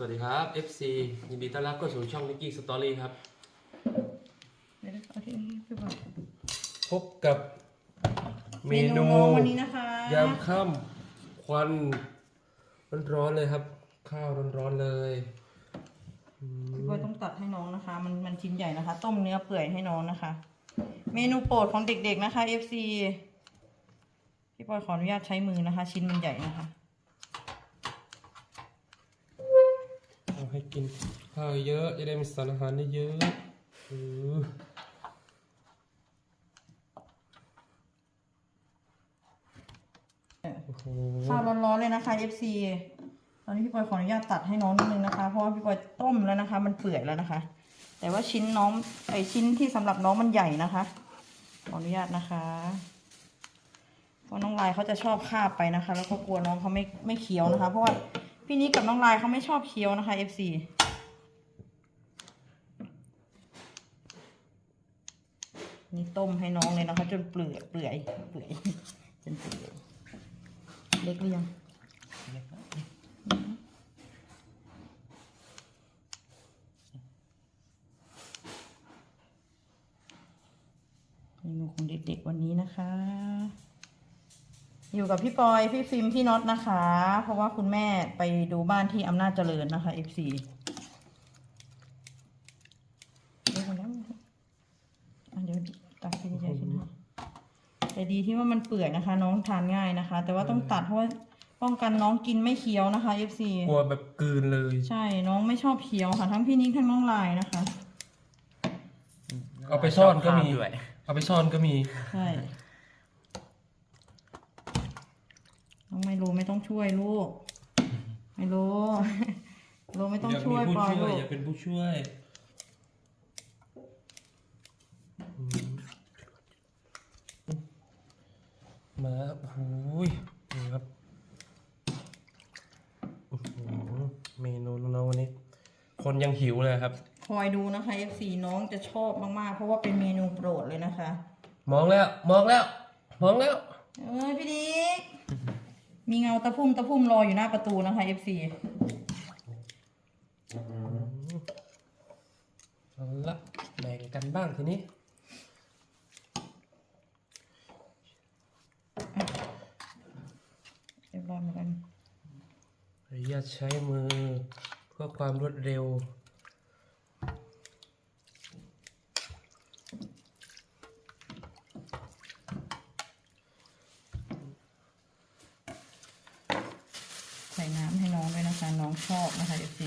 สวัสดีครับ FC ยินดีต้อนรับเข้าสู่ช่อง Nicky Story ครับเดี๋ยวเอาที่นี่พี่บอกพบกับเมนูของวันนี้นะคะยามค่ำควันร้อนๆเลยครับ ข้าวร้อนๆเลยอืมพี่บอยต้องตัดให้น้องนะคะ มันมันชิ้นใหญ่นะคะ ต้มเนื้อเปื่อยให้น้องนะคะ เมนูโปรดของเด็กๆนะคะ FC พี่บอยขออนุญาตใช้มือนะคะ ชิ้นมันใหญ่นะคะ ให้กินข้าวเยอะจะได้มีสารอาหารได้เยอะเออโอ้โหข้าวร้อนๆเลยนะคะ FC ตอนนี้พี่บอยขออนุญาตตัดให้น้องนิดนึงนะคะ เพราะว่าพี่บอยต้มแล้วนะคะ มันเปื่อยแล้วนะคะ แต่ว่าชิ้นน้องไอชิ้นที่สำหรับน้องมันใหญ่นะคะ ขออนุญาตนะคะเพราะน้องลายเขาจะชอบคาบไปนะคะ แล้วก็กลัวน้องเขาไม่ไม่เคี้ยวนะคะ เพราะว่า พี่นิกกับน้องลายเขาไม่ชอบเคี้ยวนะคะ FC นี่ต้มให้น้องเลยนะคะ จนเปลือยเปื่อยเปื่อยจนเปลือยเล็กหรือยังเมนูของเด็กๆวันนี้นะคะ อยู่กับพี่ปอย พี่ฟิล์มพี่น็อตนะคะ เพราะว่าคุณแม่ไปดูบ้านที่อำนาจเจริญนะคะ F4 เดี๋ยวก่อนนะอะเดี๋ยวตัดให้ใหญ่ขึ้นให้แต่ดีที่ว่ามันเปื่อยนะคะ น้องทานง่ายนะคะ แต่ว่าต้องตัดเพราะว่าป้องกันน้องกินไม่เคี้ยวนะคะ F4 กลัวแบบกลืนเลย ใช่น้องไม่ชอบเคี้ยวค่ะ ทั้งพี่นิกทั้งน้องลายนะคะ เอาไปซ่อนก็มีชบข้าวด้วยเอาไปซ่อนก็มี ใช่ น้องไม่รู้ไม่ต้องช่วยลูกไม่รู้รู้ไม่ต้องช่วยปล่อยลูกอยากเป็นผู้ช่วยอืมมาโอ้โหยนี่ครับโอ้โหเมนูเราวันนี้ คนยังหิวเลยครับ คอยดูนะคะ F4 น้องจะชอบมากๆ เพราะว่าเป็นเมนูโปรดเลยนะคะ มองแล้ว มองแล้ว มองแล้ว เอ้ยพี่ดิก มีเงาตะพุ่มตะพุ่มรออยู่หน้าประตูนะคะ F4 เอาละแบ่งกันบ้างทีนี้ เรียบร้อยเหมือนกัน ขออนุญาตใช้มือเพื่อความรวดเร็ว น้ำให้น้องด้วยนะคะ น้องชอบนะคะ F4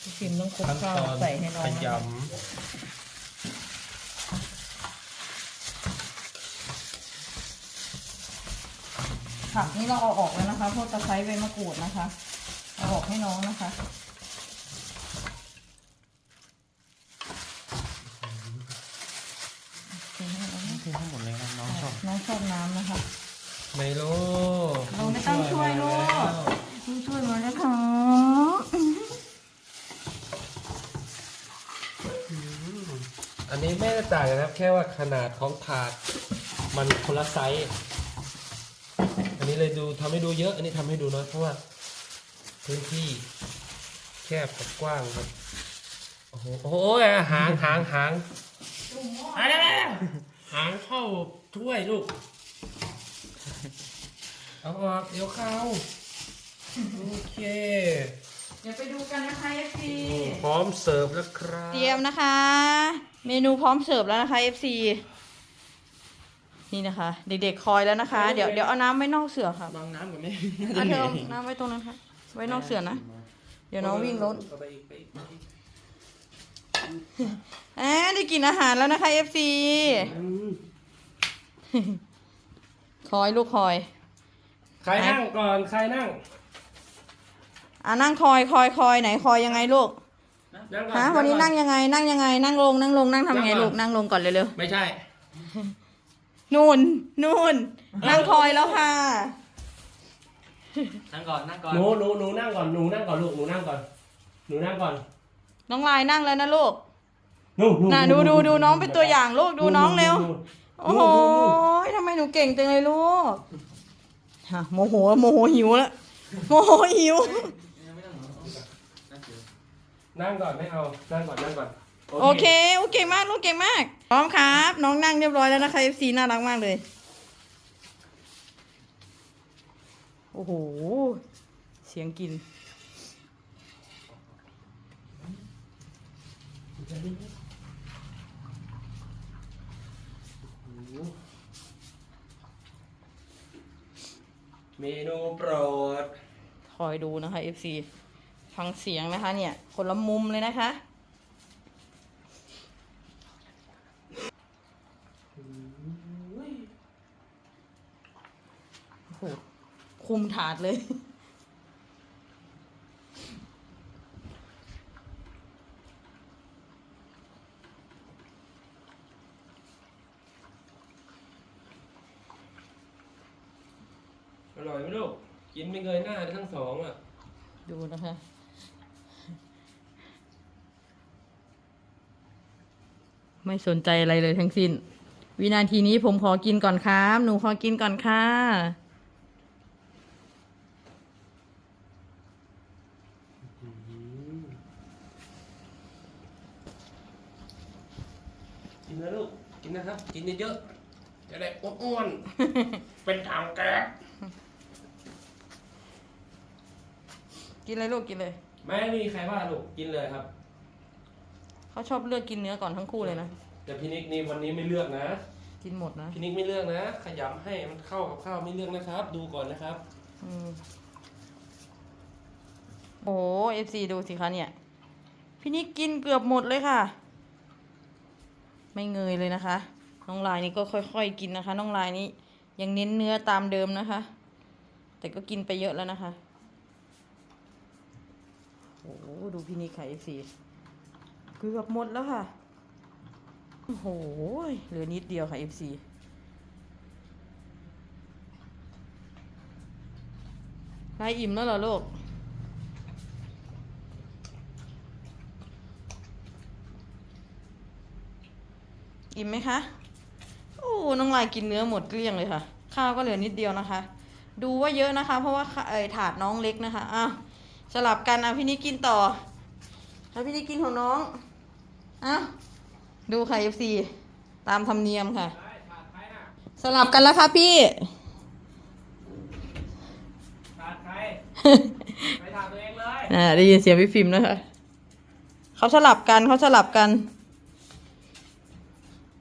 พี่ฟิล์มต้องคลุกขั้นข้าตวอนใส่ให้น้องขนะคะยำผักนี่เราเอาออกแล้วนะคะพวกตะไคร้ใบมะกรูดนะคะ เอาออกให้น้องนะคะ คือทั้งหมดเลยนะน้องชอบ น้องชอบ น้ำนะคะไมโลเราไม่ต้องช่วยลูกต้องช่วยมาแล้วค่ะอันนี้ไม่ได้ต่างกันนะครับ แค่ว่าขนาดของถาดมันคนละไซส์อันนี้เลยดูทำให้ดูเยอะ อันนี้ทำให้ดูน้อยเพราะว่าพื้นที่แคบกับกว้างครับโอ้โหโอ้โหหางหางหางหางแล้วหางเข้าถ้วยลูก เอาออกเดี๋ยวเข้าโอเคเดี๋ยวไปดูกันนะคะเอฟซีพร้อมเสิร์ฟแล้วครับเตรียมนะคะ เมนูพร้อมเสิร์ฟแล้วนะคะเอฟซีนี่นะคะ เด็กๆคอยแล้วนะคะ เดี๋ยวเดี๋ยวเอาน้ำไว้นอกเสือค่ะบางน้ำกับแม่อะเธอเอาน้ำไว้ตรงนั้นค่ะ ไว้นอกเสือนะ เดี๋ยวน้องวิ่งรถไปอีกไปอีกไปอีกแอบได้กินอาหารแล้วนะคะเอฟซีอืมคอยลูกคอย ใครนั่งก่อนใครนั่งอะนั่งคอยคอยคอยไหนคอยยังไงลูกนั่งก่อฮะวันนี้นั่งยังไง นั่งยังไง นั่งลงนั่งลงนั่งทำไงนั่งก่อนลูกนั่งลงก่อนเร็วไม่ใช่ ๆนู่นนู่นนั่งคอยแล้วค่ะ นั่งก่อนนั่งก่อนหนูหนูหนูนั่งก่อนหนูนั่งก่อนลูกหนูนั่งก่อนหนูนั่งก่อนน้องลายนั่งแล้วนะลูกหนูหนูน่ะดูดูดูน้องเป็นตัวอย่างลูกดูน้องเร็วหนูโอ้โหทำไมไมหนูเก่งจังเลยลูก ฮะโมโหโมโหหิวแล้วโมโหหิว นั่งก่อนไม่เอา นั่งก่อนนั่งก่อนโอเคโอเคมากลูกเก่งมาก พร้อมครับ น้องนั่งเรียบร้อยแล้วนะคะ FC น่ารักมากเลย โอ้โห เสียงกิน เมนูโปรด คอยดูนะคะ FC ฟังเสียงนะคะเนี่ย คนละมุมเลยนะคะ โอ้โหคุมถาดเลย อร่อยไหมลูก กิน ไม่เงยหน้าทั้งสองอะ ดูนะคะ ไม่สนใจอะไรเลยทั้งสิ้น วินาทีนี้ผมขอกินก่อนครับ หนูขอกินก่อนค่ะ กินนะลูก กินนะครับ กินเยอะๆจะได้อ้วนๆเป็นทางแก๊ส กินเลยลูกกินเลย ไม่มีใครว่าลูกกินเลยครับ เขาชอบเลือกกินเนื้อก่อนทั้งคู่เลยนะ แต่พี่นิกนี่วันนี้ไม่เลือกนะกิกินหมดนะพี่นิกไม่เลือกนะ ขยำให้มันเข้ากับข้าวไม่เลือกนะครับ ดูก่อนนะครับ อืมโอ้เอฟซีดูสิคะเนี่ย พี่นิกกินเกือบหมดเลยค่ะ ไม่เงยเลยนะคะ น้องลายนี่ก็ค่อยๆกินนะคะ น้องลายนี่ยังเน้นเนื้อตามเดิมนะคะ แต่ก็กินไปเยอะแล้วนะคะ โอ้โหดูพี่นิกค่ะเอฟซีเกือบหมดแล้วค่ะ โอ้โห เหลือนิดเดียวค่ะเอฟซีลายอิ่มแล้วเหรอลูก อิ่มไหมคะ โอ้น้องลายกินเนื้อหมดเกลี้ยงเลยค่ะ ข้าวก็เหลือนิดเดียวนะคะ ดูว่าเยอะนะคะ เพราะว่าข้าเอถาดน้องเล็กนะคะ อ้าว สลับกันอะพี่นิกกินต่อแล้วพี่นิกกินของน้องอ้าวดูค่ะ FC ตามธรรมเนียมค่ะ สลับกันแล้วค่ะพี่ทานใครไปทานตัวเองเลยอ่าได้ยินเสียงพี่ฟิล์มนะคะเขาสลับกันเขาสลับกัน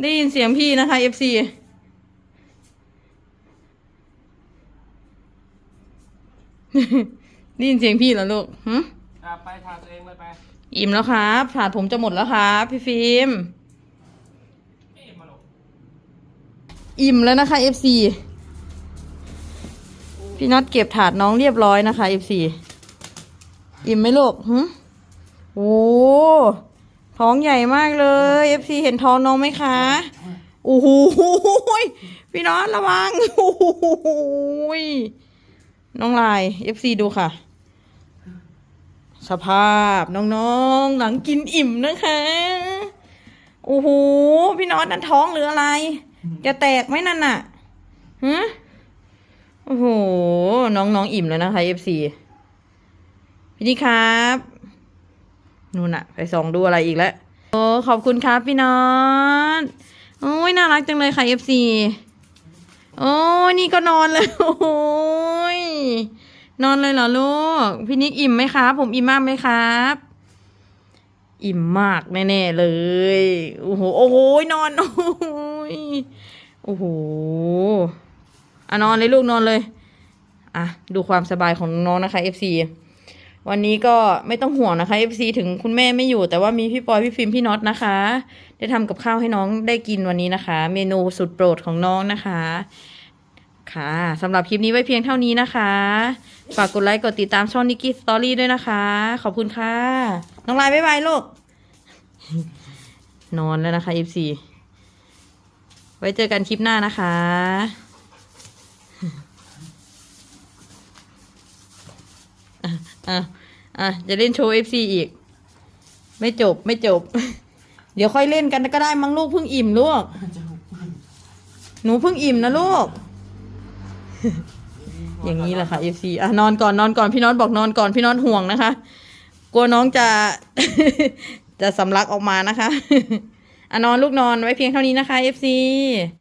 ได้ยินเสียงพี่นะคะ FC ได้ยินเสียงพี่เหรอลูกหึอะไปทานตัวเองเลยไปอิ่มแล้วครับถาดผมจะหมดแล้วครับ พี่ฟิล์มนี่มาลูกอิ่มแล้วนะคะ FC พี่น็อตเก็บถาดน้องเรียบร้อยนะคะ FC อิ่มไหมลูกหึโอ้ท้องใหญ่มากเลย FC เห็นท้องน้องไหมคะโอ้โหยพี่น็อตระวังโอ้โหยน้องลาย FC ดูค่ะ สภาพน้องๆ หลังกินอิ่มนะคะ โอ้โห พี่น็อตนั่นท้องหรืออะไร จะแตกไหมนั่นน่ะฮะโอ้โห น้องๆอิ่มแล้วนะคะ FC พี่นี่ครับ นู่นน่ะ ไปส่องดูอะไรอีกแล้วโอ้ขอบคุณครับพี่น็อตโอ้ยน่ารักจังเลยค่ะ FC โอ้ยนี่ก็นอนเลยโอ้ย นอนเลยเหรอลูก พี่นิกอิ่มไหมครับ ผมอิ่มมากไหมครับ อิ่มมากแน่ๆเลย โอ้โห โอ้โห นอน โอ้ยโอ้โหอะนอนเลยลูกนอนเลย อะ ดูความสบายของน้องนะคะ FC วันนี้ก็ไม่ต้องห่วงนะคะ FC ถึงคุณแม่ไม่อยู่ แต่ว่ามีพี่ปอยพี่ฟิล์มพี่น็อตนะคะ ได้ทำกับข้าวให้น้องได้กินวันนี้นะคะ เมนูสุดโปรดของน้องนะคะ ค่ะสำหรับคลิปนี้ไว้เพียงเท่านี้นะคะ ฝากกดไลค์กดติดตามช่องนิกกี้สตอรี่ด้วยนะคะ ขอบคุณค่ะ น้องลายบ๊ายบายลูก นอนแล้วนะคะ FC ไว้เจอกันคลิปหน้านะคะอะอะอะจะเล่นโชว์ FC อีก ไม่จบไม่จบ เดี๋ยวค่อยเล่นกันก็ได้มั้งลูกเพิ่งอิ่มลูก หนูเพิ่งอิ่มนะลูก อย่างนี้แหละค่ะ FC อะนอนก่อนนอนก่อนพี่น้องบอกนอนก่อนพี่น้องห่วงนะคะ กลัวน้องจะ จะสำลักออกมานะคะอะนอนลูกนอนไว้เพียงเท่านี้นะคะ FC